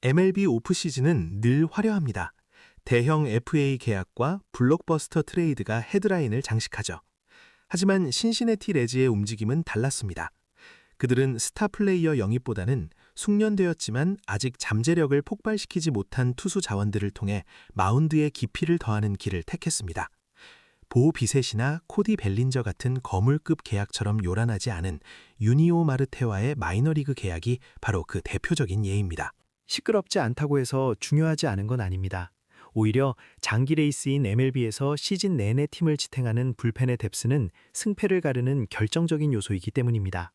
MLB 오프 시즌은 늘 화려합니다. 대형 FA 계약과 블록버스터 트레이드가 헤드라인을 장식하죠. 하지만 신시내티 레즈의 움직임은 달랐습니다. 그들은 스타 플레이어 영입보다는 숙련되었지만 아직 잠재력을 폭발시키지 못한 투수 자원들을 통해 마운드의 깊이를 더하는 길을 택했습니다. 보 비셋이나 코디 벨린저 같은 거물급 계약처럼 요란하지 않은 유니오 마르테와의 마이너리그 계약이 바로 그 대표적인 예입니다. 시끄럽지 않다고 해서 중요하지 않은 건 아닙니다. 오히려 장기 레이스인 MLB에서 시즌 내내 팀을 지탱하는 불펜의 뎁스는 승패를 가르는 결정적인 요소이기 때문입니다.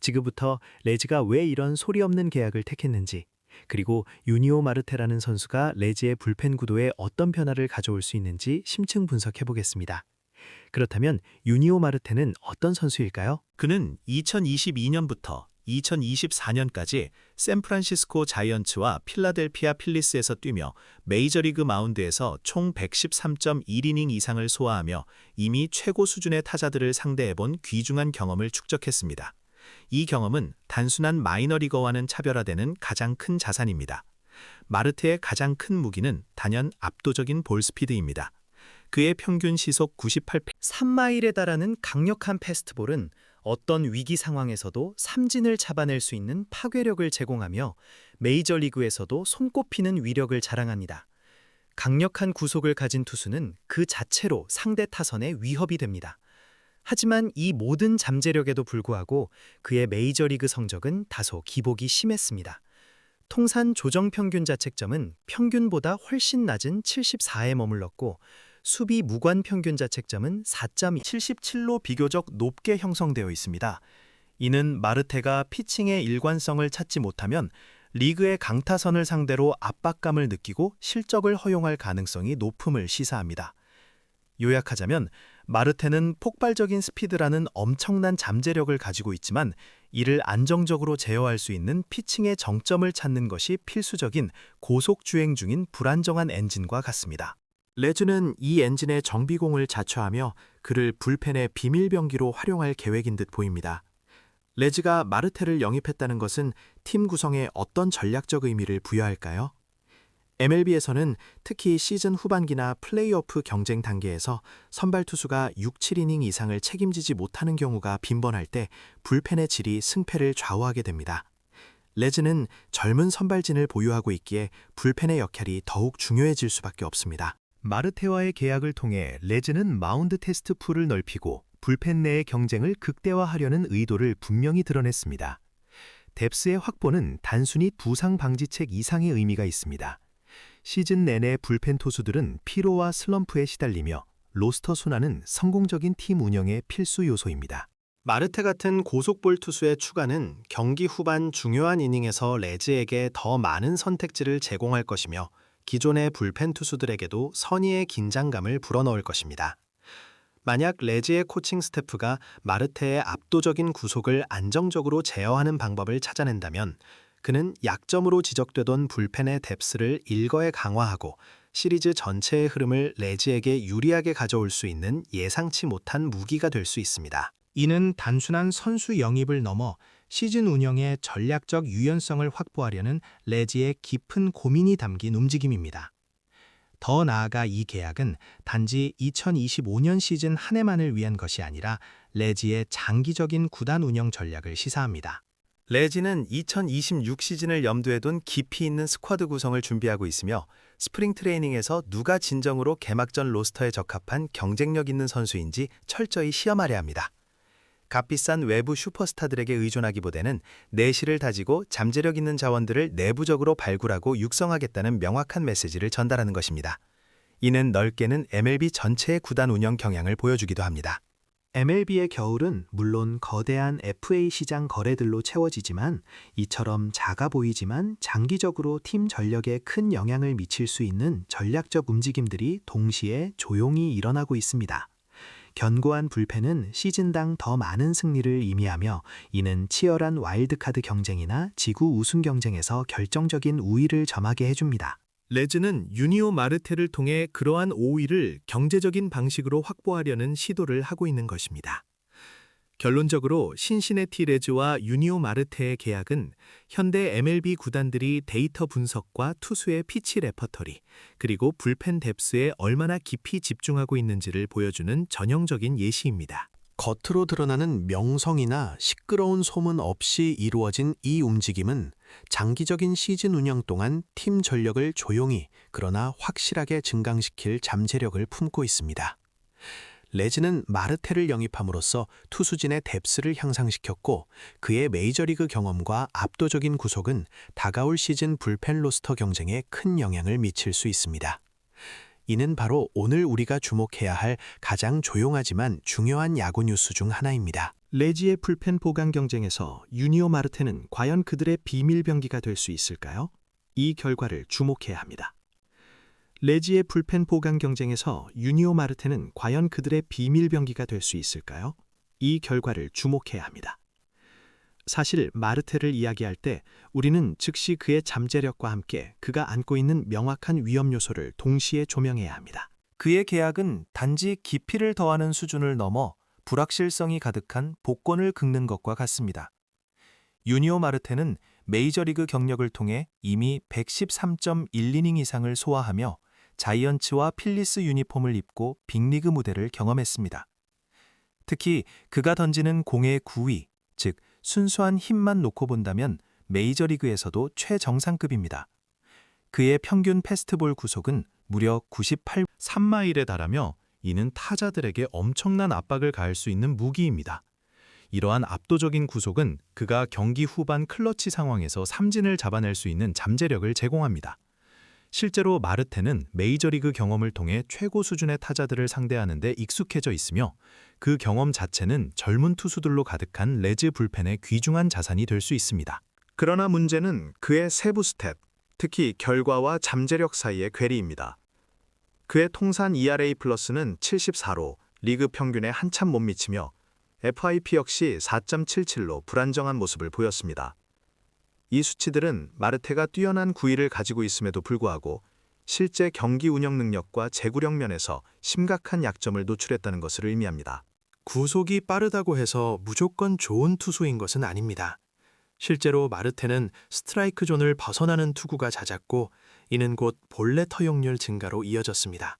지금부터 레즈가 왜 이런 소리 없는 계약을 택했는지, 그리고 유니오 마르테라는 선수가 레즈의 불펜 구도에 어떤 변화를 가져올 수 있는지 심층 분석해 보겠습니다. 그렇다면 유니오 마르테는 어떤 선수일까요? 그는 2022년부터 2024년까지 샌프란시스코 자이언츠와 필라델피아 필리스에서 뛰며 메이저리그 마운드에서 총 113.1이닝 이상을 소화하며 이미 최고 수준의 타자들을 상대해본 귀중한 경험을 축적했습니다. 이 경험은 단순한 마이너리거와는 차별화되는 가장 큰 자산입니다. 마르테의 가장 큰 무기는 단연 압도적인 볼 스피드입니다. 그의 평균 시속 98 3마일에 달하는 강력한 패스트볼은 어떤 위기 상황에서도 삼진을 잡아낼 수 있는 파괴력을 제공하며 메이저리그에서도 손꼽히는 위력을 자랑합니다. 강력한 구속을 가진 투수는 그 자체로 상대 타선에 위협이 됩니다. 하지만 이 모든 잠재력에도 불구하고 그의 메이저리그 성적은 다소 기복이 심했습니다. 통산 조정 평균 자책점은 평균보다 훨씬 낮은 74에 머물렀고 수비 무관 평균 자책점은 4.77로 비교적 높게 형성되어 있습니다. 이는 마르테가 피칭의 일관성을 찾지 못하면 리그의 강타선을 상대로 압박감을 느끼고 실적을 허용할 가능성이 높음을 시사합니다. 요약하자면 마르테는 폭발적인 스피드라는 엄청난 잠재력을 가지고 있지만 이를 안정적으로 제어할 수 있는 피칭의 정점을 찾는 것이 필수적인 고속 주행 중인 불안정한 엔진과 같습니다. 레즈는 이 엔진의 정비공을 자처하며 그를 불펜의 비밀병기로 활용할 계획인 듯 보입니다. 레즈가 마르테를 영입했다는 것은 팀 구성에 어떤 전략적 의미를 부여할까요? MLB에서는 특히 시즌 후반기나 플레이오프 경쟁 단계에서 선발 투수가 6, 7이닝 이상을 책임지지 못하는 경우가 빈번할 때 불펜의 질이 승패를 좌우하게 됩니다. 레즈는 젊은 선발진을 보유하고 있기에 불펜의 역할이 더욱 중요해질 수밖에 없습니다. 마르테와의 계약을 통해 레즈는 마운드 테스트 풀을 넓히고 불펜 내의 경쟁을 극대화하려는 의도를 분명히 드러냈습니다. 뎁스의 확보는 단순히 부상 방지책 이상의 의미가 있습니다. 시즌 내내 불펜 투수들은 피로와 슬럼프에 시달리며 로스터 순환은 성공적인 팀 운영의 필수 요소입니다. 마르테 같은 고속볼 투수의 추가는 경기 후반 중요한 이닝에서 레즈에게 더 많은 선택지를 제공할 것이며 기존의 불펜 투수들에게도 선의의 긴장감을 불어넣을 것입니다. 만약 레즈의 코칭 스태프가 마르테의 압도적인 구속을 안정적으로 제어하는 방법을 찾아낸다면 그는 약점으로 지적되던 불펜의 뎁스를 일거에 강화하고 시리즈 전체의 흐름을 레즈에게 유리하게 가져올 수 있는 예상치 못한 무기가 될 수 있습니다. 이는 단순한 선수 영입을 넘어 시즌 운영의 전략적 유연성을 확보하려는 레지의 깊은 고민이 담긴 움직임입니다. 더 나아가 이 계약은 단지 2025년 시즌 한 해만을 위한 것이 아니라 레지의 장기적인 구단 운영 전략을 시사합니다. 레지는 2026 시즌을 염두에 둔 깊이 있는 스쿼드 구성을 준비하고 있으며 스프링 트레이닝에서 누가 진정으로 개막전 로스터에 적합한 경쟁력 있는 선수인지 철저히 시험하려 합니다. 값비싼 외부 슈퍼스타들에게 의존하기보다는 내실을 다지고 잠재력 있는 자원들을 내부적으로 발굴하고 육성하겠다는 명확한 메시지를 전달하는 것입니다. 이는 넓게는 MLB 전체의 구단 운영 경향을 보여주기도 합니다. MLB의 겨울은 물론 거대한 FA 시장 거래들로 채워지지만 이처럼 작아 보이지만 장기적으로 팀 전력에 큰 영향을 미칠 수 있는 전략적 움직임들이 동시에 조용히 일어나고 있습니다. 견고한 불펜은 시즌당 더 많은 승리를 의미하며 이는 치열한 와일드카드 경쟁이나 지구 우승 경쟁에서 결정적인 우위를 점하게 해줍니다. 레즈는 유니오 마르테를 통해 그러한 5위를 경제적인 방식으로 확보하려는 시도를 하고 있는 것입니다. 결론적으로 신시내티 레즈와 유니오 마르테의 계약은 현대 MLB 구단들이 데이터 분석과 투수의 피치 레퍼터리, 그리고 불펜 뎁스에 얼마나 깊이 집중하고 있는지를 보여주는 전형적인 예시입니다. 겉으로 드러나는 명성이나 시끄러운 소문 없이 이루어진 이 움직임은 장기적인 시즌 운영 동안 팀 전력을 조용히 그러나 확실하게 증강시킬 잠재력을 품고 있습니다. 레즈는 마르테를 영입함으로써 투수진의 뎁스를 향상시켰고 그의 메이저리그 경험과 압도적인 구속은 다가올 시즌 불펜 로스터 경쟁에 큰 영향을 미칠 수 있습니다. 이는 바로 오늘 우리가 주목해야 할 가장 조용하지만 중요한 야구 뉴스 중 하나입니다. 레지의 불펜 보강 경쟁에서 유니오 마르테는 과연 그들의 비밀 병기가 될 수 있을까요? 이 결과를 주목해야 합니다. 레지의 불펜 보강 경쟁에서 유니오 마르테는 과연 그들의 비밀 병기가 될 수 있을까요? 이 결과를 주목해야 합니다. 사실 마르테를 이야기할 때 우리는 즉시 그의 잠재력과 함께 그가 안고 있는 명확한 위험 요소를 동시에 조명해야 합니다. 그의 계약은 단지 깊이를 더하는 수준을 넘어 불확실성이 가득한 복권을 긁는 것과 같습니다. 유니오 마르테는 메이저리그 경력을 통해 이미 113.1이닝 이상을 소화하며 자이언츠와 필리스 유니폼을 입고 빅리그 무대를 경험했습니다. 특히 그가 던지는 공의 구위, 즉 순수한 힘만 놓고 본다면 메이저리그에서도 최정상급입니다. 그의 평균 패스트볼 구속은 무려 98 3마일에 달하며 이는 타자들에게 엄청난 압박을 가할 수 있는 무기입니다. 이러한 압도적인 구속은 그가 경기 후반 클러치 상황에서 삼진을 잡아낼 수 있는 잠재력을 제공합니다. 실제로 마르테는 메이저리그 경험을 통해 최고 수준의 타자들을 상대하는 데 익숙해져 있으며 그 경험 자체는 젊은 투수들로 가득한 레즈 불펜의 귀중한 자산이 될 수 있습니다. 그러나 문제는 그의 세부 스탯, 특히 결과와 잠재력 사이의 괴리입니다. 그의 통산 ERA 플러스는 74로 리그 평균에 한참 못 미치며 FIP 역시 4.77로 불안정한 모습을 보였습니다. 이 수치들은 마르테가 뛰어난 구위를 가지고 있음에도 불구하고 실제 경기 운영 능력과 제구력 면에서 심각한 약점을 노출했다는 것을 의미합니다. 구속이 빠르다고 해서 무조건 좋은 투수인 것은 아닙니다. 실제로 마르테는 스트라이크 존을 벗어나는 투구가 잦았고 이는 곧 본래 터용률 증가로 이어졌습니다.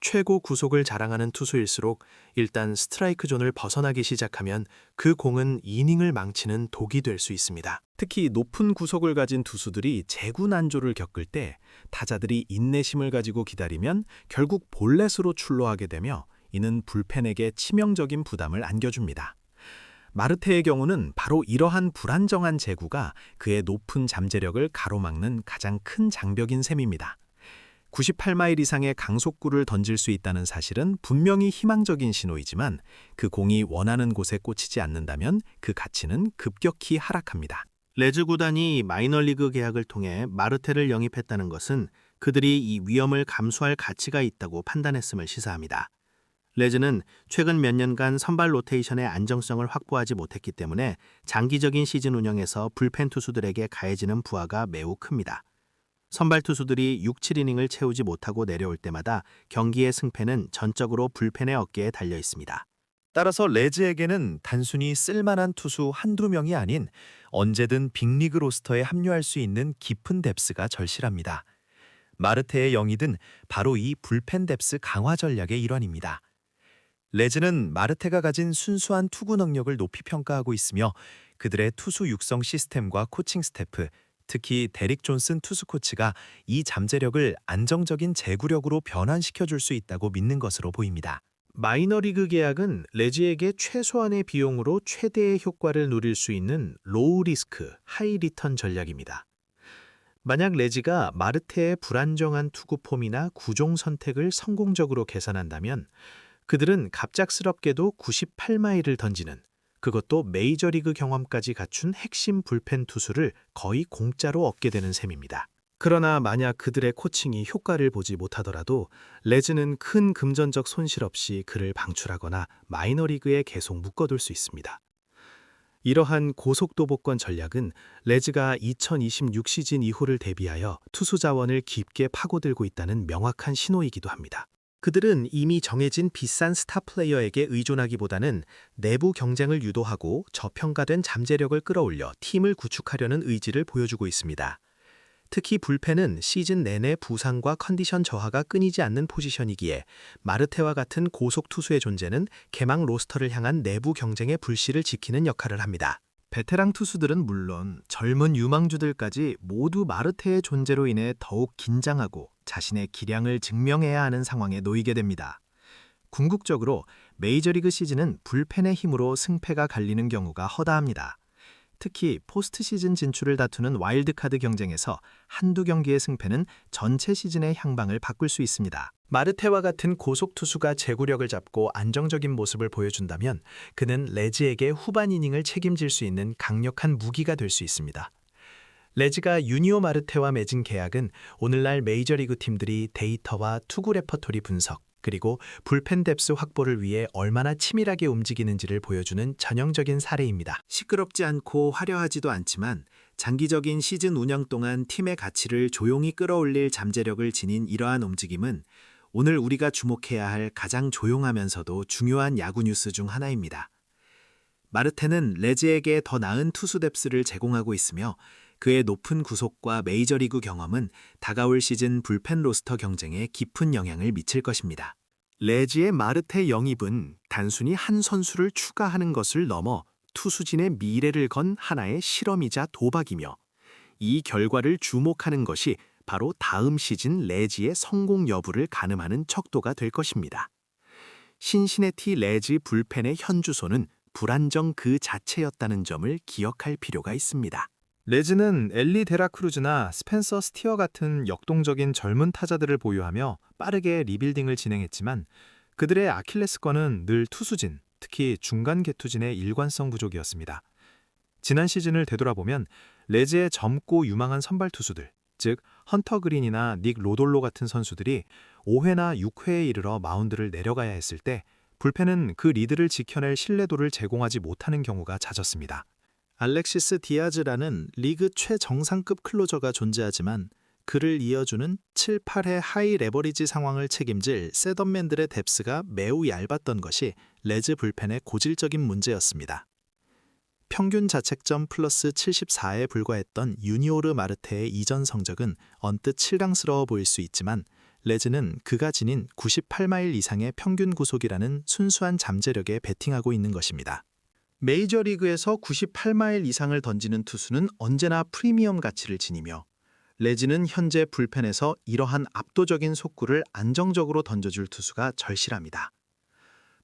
최고 구속을 자랑하는 투수일수록 일단 스트라이크 존을 벗어나기 시작하면 그 공은 이닝을 망치는 독이 될 수 있습니다. 특히 높은 구속을 가진 투수들이 재구 난조를 겪을 때 타자들이 인내심을 가지고 기다리면 결국 볼넷으로 출루하게 되며 이는 불펜에게 치명적인 부담을 안겨줍니다. 마르테의 경우는 바로 이러한 불안정한 제구가 그의 높은 잠재력을 가로막는 가장 큰 장벽인 셈입니다. 98마일 이상의 강속구를 던질 수 있다는 사실은 분명히 희망적인 신호이지만 그 공이 원하는 곳에 꽂히지 않는다면 그 가치는 급격히 하락합니다. 레즈 구단이 마이너리그 계약을 통해 마르테를 영입했다는 것은 그들이 이 위험을 감수할 가치가 있다고 판단했음을 시사합니다. 레즈는 최근 몇 년간 선발 로테이션의 안정성을 확보하지 못했기 때문에 장기적인 시즌 운영에서 불펜 투수들에게 가해지는 부하가 매우 큽니다. 선발 투수들이 6, 7이닝을 채우지 못하고 내려올 때마다 경기의 승패는 전적으로 불펜의 어깨에 달려 있습니다. 따라서 레즈에게는 단순히 쓸만한 투수 한두 명이 아닌 언제든 빅리그 로스터에 합류할 수 있는 깊은 뎁스가 절실합니다. 마르테의 영입은 바로 이 불펜 뎁스 강화 전략의 일환입니다. 레즈는 마르테가 가진 순수한 투구 능력을 높이 평가하고 있으며 그들의 투수 육성 시스템과 코칭 스태프, 특히 데릭 존슨 투수 코치가 이 잠재력을 안정적인 제구력으로 변환시켜 줄 수 있다고 믿는 것으로 보입니다. 마이너리그 계약은 레지에게 최소한의 비용으로 최대의 효과를 누릴 수 있는 로우 리스크, 하이 리턴 전략입니다. 만약 레지가 마르테의 불안정한 투구 폼이나 구종 선택을 성공적으로 계산한다면 그들은 갑작스럽게도 98마일을 던지는 그것도 메이저리그 경험까지 갖춘 핵심 불펜 투수를 거의 공짜로 얻게 되는 셈입니다. 그러나 만약 그들의 코칭이 효과를 보지 못하더라도 레즈는 큰 금전적 손실 없이 그를 방출하거나 마이너리그에 계속 묶어둘 수 있습니다. 이러한 고속도 복권 전략은 레즈가 2026 시즌 이후를 대비하여 투수 자원을 깊게 파고들고 있다는 명확한 신호이기도 합니다. 그들은 이미 정해진 비싼 스타 플레이어에게 의존하기보다는 내부 경쟁을 유도하고 저평가된 잠재력을 끌어올려 팀을 구축하려는 의지를 보여주고 있습니다. 특히 불펜은 시즌 내내 부상과 컨디션 저하가 끊이지 않는 포지션이기에 마르테와 같은 고속 투수의 존재는 개막 로스터를 향한 내부 경쟁의 불씨를 지키는 역할을 합니다. 베테랑 투수들은 물론 젊은 유망주들까지 모두 마르테의 존재로 인해 더욱 긴장하고 자신의 기량을 증명해야 하는 상황에 놓이게 됩니다. 궁극적으로 메이저리그 시즌은 불펜의 힘으로 승패가 갈리는 경우가 허다합니다. 특히 포스트 시즌 진출을 다투는 와일드카드 경쟁에서 한두 경기의 승패는 전체 시즌의 향방을 바꿀 수 있습니다. 마르테와 같은 고속 투수가 제구력을 잡고 안정적인 모습을 보여준다면 그는 레즈에게 후반 이닝을 책임질 수 있는 강력한 무기가 될 수 있습니다. 레즈가 유니오 마르테와 맺은 계약은 오늘날 메이저리그 팀들이 데이터와 투구 레퍼토리 분석 그리고 불펜 뎁스 확보를 위해 얼마나 치밀하게 움직이는지를 보여주는 전형적인 사례입니다. 시끄럽지 않고 화려하지도 않지만 장기적인 시즌 운영 동안 팀의 가치를 조용히 끌어올릴 잠재력을 지닌 이러한 움직임은 오늘 우리가 주목해야 할 가장 조용하면서도 중요한 야구 뉴스 중 하나입니다. 마르테는 레즈에게 더 나은 투수 뎁스를 제공하고 있으며 그의 높은 구속과 메이저리그 경험은 다가올 시즌 불펜 로스터 경쟁에 깊은 영향을 미칠 것입니다. 레지의 마르테 영입은 단순히 한 선수를 추가하는 것을 넘어 투수진의 미래를 건 하나의 실험이자 도박이며 이 결과를 주목하는 것이 바로 다음 시즌 레지의 성공 여부를 가늠하는 척도가 될 것입니다. 신시내티 레지 불펜의 현 주소는 불안정 그 자체였다는 점을 기억할 필요가 있습니다. 레즈는 엘리 데라크루즈나 스펜서 스티어 같은 역동적인 젊은 타자들을 보유하며 빠르게 리빌딩을 진행했지만 그들의 아킬레스건은 늘 투수진, 특히 중간 개투진의 일관성 부족이었습니다. 지난 시즌을 되돌아보면 레즈의 젊고 유망한 선발 투수들, 즉 헌터 그린이나 닉 로돌로 같은 선수들이 5회나 6회에 이르러 마운드를 내려가야 했을 때 불펜은 그 리드를 지켜낼 신뢰도를 제공하지 못하는 경우가 잦았습니다. 알렉시스 디아즈라는 리그 최정상급 클로저가 존재하지만 그를 이어주는 7, 8회 하이 레버리지 상황을 책임질 셋업맨들의 뎁스가 매우 얇았던 것이 레즈 불펜의 고질적인 문제였습니다. 평균 자책점 플러스 74에 불과했던 유니오르 마르테의 이전 성적은 언뜻 7강스러워 보일 수 있지만 레즈는 그가 지닌 98마일 이상의 평균 구속이라는 순수한 잠재력에 베팅하고 있는 것입니다. 메이저리그에서 98마일 이상을 던지는 투수는 언제나 프리미엄 가치를 지니며 레즈는 현재 불펜에서 이러한 압도적인 속구를 안정적으로 던져줄 투수가 절실합니다.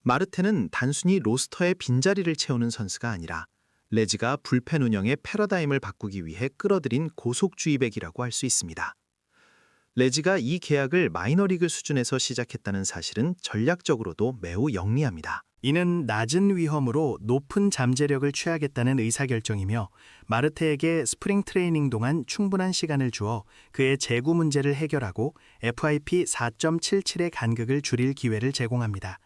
마르테는 단순히 로스터의 빈자리를 채우는 선수가 아니라 레즈가 불펜 운영의 패러다임을 바꾸기 위해 끌어들인 고속주의백이라고 할 수 있습니다. 레즈가 이 계약을 마이너리그 수준에서 시작했다는 사실은 전략적으로도 매우 영리합니다. 이는 낮은 위험으로 높은 잠재력을 취하겠다는 의사결정이며 마르테에게 스프링 트레이닝 동안 충분한 시간을 주어 그의 재구 문제를 해결하고 FIP 4.77의 간극을 줄일 기회를 제공합니다.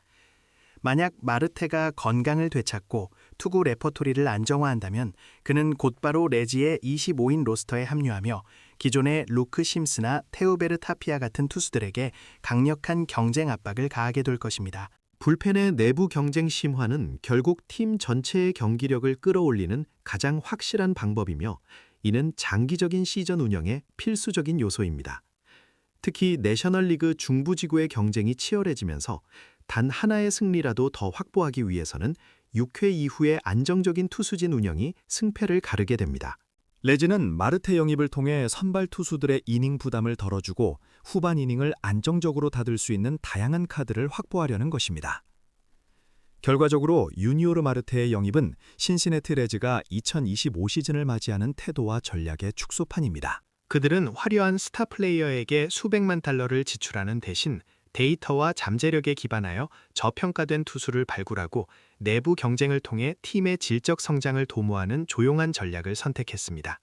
만약 마르테가 건강을 되찾고 투구 레퍼토리를 안정화한다면 그는 곧바로 레지의 25인 로스터에 합류하며 기존의 루크 심스나 테오베르 타피아 같은 투수들에게 강력한 경쟁 압박을 가하게 될 것입니다. 불펜의 내부 경쟁 심화는 결국 팀 전체의 경기력을 끌어올리는 가장 확실한 방법이며 이는 장기적인 시전 운영의 필수적인 요소입니다. 특히 내셔널리그 중부 지구의 경쟁이 치열해지면서 단 하나의 승리라도 더 확보하기 위해서는 6회 이후의 안정적인 투수진 운영이 승패를 가르게 됩니다. 레즈는 마르테 영입을 통해 선발 투수들의 이닝 부담을 덜어주고 후반 이닝을 안정적으로 닫을 수 있는 다양한 카드를 확보하려는 것입니다. 결과적으로 유니오르 마르테의 영입은 신시내티 레즈가 2025 시즌을 맞이하는 태도와 전략의 축소판입니다. 그들은 화려한 스타 플레이어에게 수백만 달러를 지출하는 대신 데이터와 잠재력에 기반하여 저평가된 투수를 발굴하고 내부 경쟁을 통해 팀의 질적 성장을 도모하는 조용한 전략을 선택했습니다.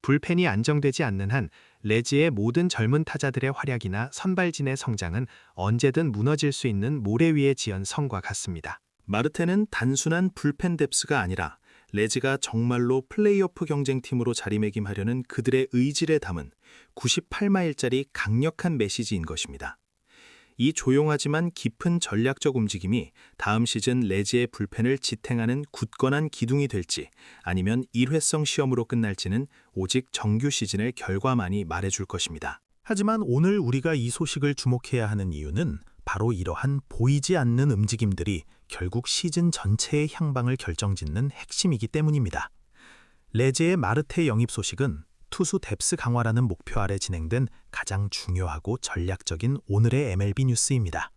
불펜이 안정되지 않는 한 레즈의 모든 젊은 타자들의 활약이나 선발진의 성장은 언제든 무너질 수 있는 모래 위에 지은 성과 같습니다. 마르테는 단순한 불펜 뎁스가 아니라 레즈가 정말로 플레이오프 경쟁팀으로 자리매김하려는 그들의 의지를 담은 98마일짜리 강력한 메시지인 것입니다. 이 조용하지만 깊은 전략적 움직임이 다음 시즌 레지의 불펜을 지탱하는 굳건한 기둥이 될지 아니면 일회성 시험으로 끝날지는 오직 정규 시즌의 결과만이 말해줄 것입니다. 하지만 오늘 우리가 이 소식을 주목해야 하는 이유는 바로 이러한 보이지 않는 움직임들이 결국 시즌 전체의 향방을 결정짓는 핵심이기 때문입니다. 레제의 마르테 영입 소식은 투수 뎁스 강화라는 목표 아래 진행된 가장 중요하고 전략적인 오늘의 MLB 뉴스입니다.